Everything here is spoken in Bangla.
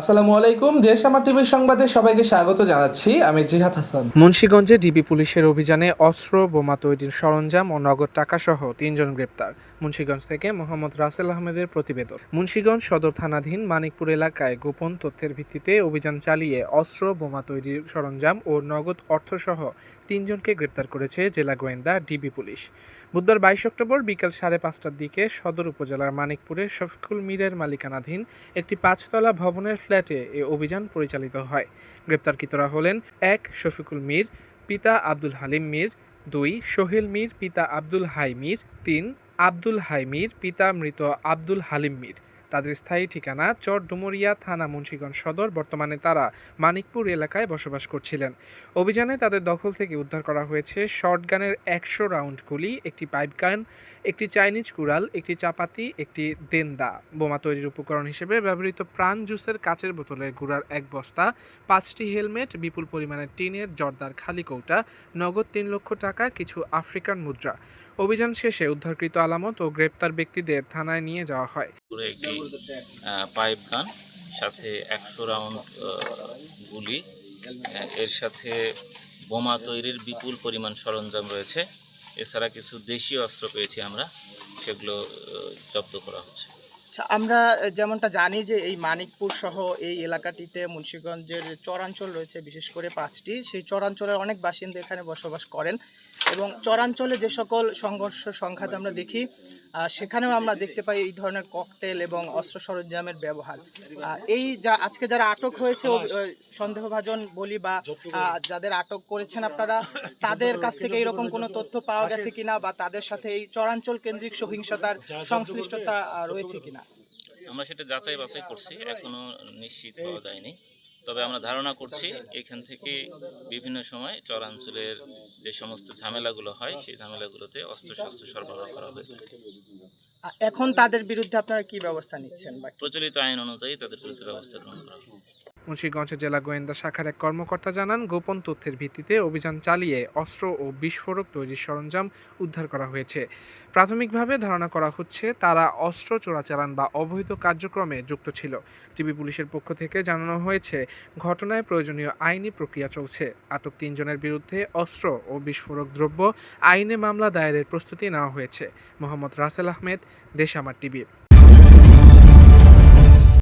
আসসালামু আলাইকুম, দেশ আমার টিভির সংবাদে সবাইকে স্বাগত জানাচ্ছি। আমি জিহাদ হাসান। মুন্সীগঞ্জে ডিবি পুলিশের অভিযানে অস্ত্র, বোমা তৈরির সরঞ্জাম ও নগদ টাকা সহ তিনজন গ্রেপ্তার। মুন্সীগঞ্জ থেকে মোহাম্মদ রাসেল আহমেদের প্রতিবেদন। মুন্সীগঞ্জ সদর থানাধীন মানিকপুর এলাকায় গোপন তথ্যের ভিত্তিতে অভিযান চালিয়ে অস্ত্র, বোমা তৈরির সরঞ্জাম ও নগদ অর্থসহ তিনজনকে গ্রেপ্তার করেছে জেলা গোয়েন্দা ডিবি পুলিশ। বুধবার বাইশ অক্টোবর বিকেল সাড়ে পাঁচটার দিকে সদর উপজেলার মানিকপুরের শফিকুল মীরের মালিকানাধীন একটি পাঁচতলা ভবনের ফ্ল্যাটে এ অভিযান পরিচালিত হয়। গ্রেপ্তারকৃতরা হলেন এক শফিকুল মীর, পিতা আব্দুল হালিম মীর, দুই সোহেল মীর, পিতা আব্দুল হাই মীর, তিন আব্দুল হাই মীর, পিতা মৃত আব্দুল হালিম মীর। তাদের স্থায়ী ঠিকানা চর ডুমুরিয়া থানা, মুন্সিগঞ্জ সদর। বর্তমানে তারা মানিকপুর এলাকায় বসবাস করছিলেন। অভিযানে তাদের দখল থেকে উদ্ধার করা হয়েছে শর্টগানের একশো রাউন্ড গুলি, একটি পাইপ গান, একটি চাইনিজ কুড়াল, একটি চাপাতি, একটি দেন্দা। বোমা তৈরির উপকরণ হিসেবে ব্যবহৃত প্রাণ জুসের কাচের বোতলের গুড়ার এক বস্তা, পাঁচটি হেলমেট, বিপুল পরিমাণে টিনের জর্দার খালি কৌটা, নগদ তিন লক্ষ টাকা, কিছু আফ্রিকান মুদ্রা। অভিযান শেষে উদ্ধারকৃত আলামত ও গ্রেপ্তার ব্যক্তিদের থানায় নিয়ে যাওয়া হয়। করে একটি পাইপ গান সাথে একশো রাউন্ড গুলি। এর সাথে বোমা তৈরির বিপুল পরিমাণ সরঞ্জাম রয়েছে। এছাড়া কিছু দেশীয় অস্ত্র পেয়েছি আমরা সেগুলো জব্দ করা হচ্ছে। আচ্ছা আমরা যেমনটা জানি যে এই মানিকপুর সহ এই এলাকাটিতে মুন্সিগঞ্জের চরাঞ্চল রয়েছে বিশেষ করে পাঁচটি। সেই চরাঞ্চলের অনেক বাসিন্দা এখানে বসবাস করেন এবং চরাঞ্চলে যে সকল সংঘর্ষ সংঘাত আমরা দেখি সেখানেও আমরা দেখতে পাই এই ধরনের ককটেল এবং অস্ত্র সরঞ্জামের ব্যবহার। এই যা, আজকে যারা আটক হয়েছে সন্দেহভাজন বলি বা যাদের আটক করেছেন আপনারা, তাদের কাছ থেকে এরকম কোনো তথ্য পাওয়া গেছে কিনা বা তাদের সাথে এই চরাঞ্চল কেন্দ্রিক সহিংসতার সংশ্লিষ্টতা রয়েছে কিনা? আমরা সেটা যাচাই বাছাই করছি, এখনও নিশ্চিত হওয়া যায়নি। তবে আমরা ধারণা করছি এখান থেকে বিভিন্ন সময় চরাঞ্চলের যে সমস্ত ঝামেলাগুলো হয় সেই ঝামেলাগুলোতে অস্ত্রশস্ত্র সরবরাহ করা হয়ে থাকে এখন তাদের বিরুদ্ধে আপনারা কি ব্যবস্থা নিচ্ছেন প্রচলিত আইন অনুযায়ী তাদের বিরুদ্ধে ব্যবস্থা গ্রহণ করা মুন্সিগঞ্জ জেলা গোয়েন্দা শাখার এক কর্মকর্তা জানান, গোপন তথ্যের ভিত্তিতে অভিযান চালিয়ে অস্ত্র ও বিস্ফোরক তৈরির সরঞ্জাম উদ্ধার করা হয়েছে। প্রাথমিকভাবে ধারণা করা হচ্ছে, তারা অস্ত্র চোরাচালান বা অবৈধ কার্যক্রমে যুক্ত ছিল। টিবি পুলিশের পক্ষ থেকে জানানো হয়েছে, ঘটনায় প্রয়োজনীয় আইনি প্রক্রিয়া চলছে। আটক তিনজনের বিরুদ্ধে অস্ত্র ও বিস্ফোরক দ্রব্য আইনে মামলা দায়েরের প্রস্তুতি নেওয়া হয়েছে। মোহাম্মদ রাসেল আহমেদ, দেশামার টিভি।